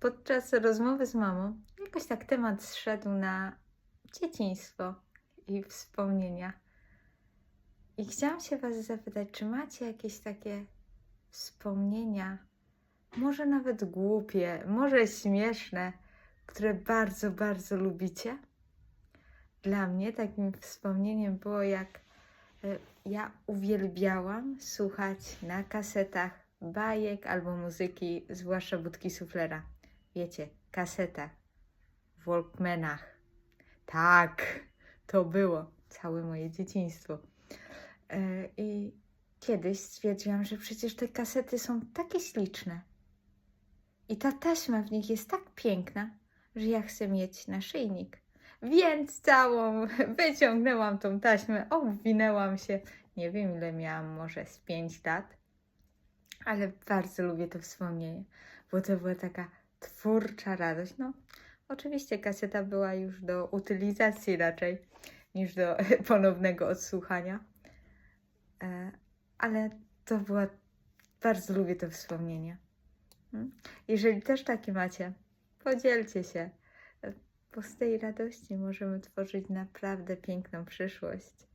podczas rozmowy z mamą jakoś tak temat zszedł na dzieciństwo i wspomnienia. I chciałam się Was zapytać, czy macie jakieś takie wspomnienia, może nawet głupie, może śmieszne, które bardzo, bardzo lubicie? Dla mnie takim wspomnieniem było, jak e, ja uwielbiałam słuchać na kasetach bajek albo muzyki, zwłaszcza budki suflera. Wiecie, kasetach, w Walkmanach. Tak, to było całe moje dzieciństwo. E, I kiedyś stwierdziłam, że przecież te kasety są takie śliczne. I ta taśma w nich jest tak piękna, że ja chcę mieć naszyjnik. Więc całą wyciągnęłam tą taśmę, obwinęłam się. Nie wiem, ile miałam, może z 5 lat, ale bardzo lubię to wspomnienie, bo to była taka twórcza radość. No, oczywiście kaseta była już do utylizacji raczej niż do ponownego odsłuchania, E, ale to była, bardzo lubię to wspomnienie. Mm. Jeżeli też takie macie, podzielcie się, e, bo z tej radości możemy tworzyć naprawdę piękną przyszłość.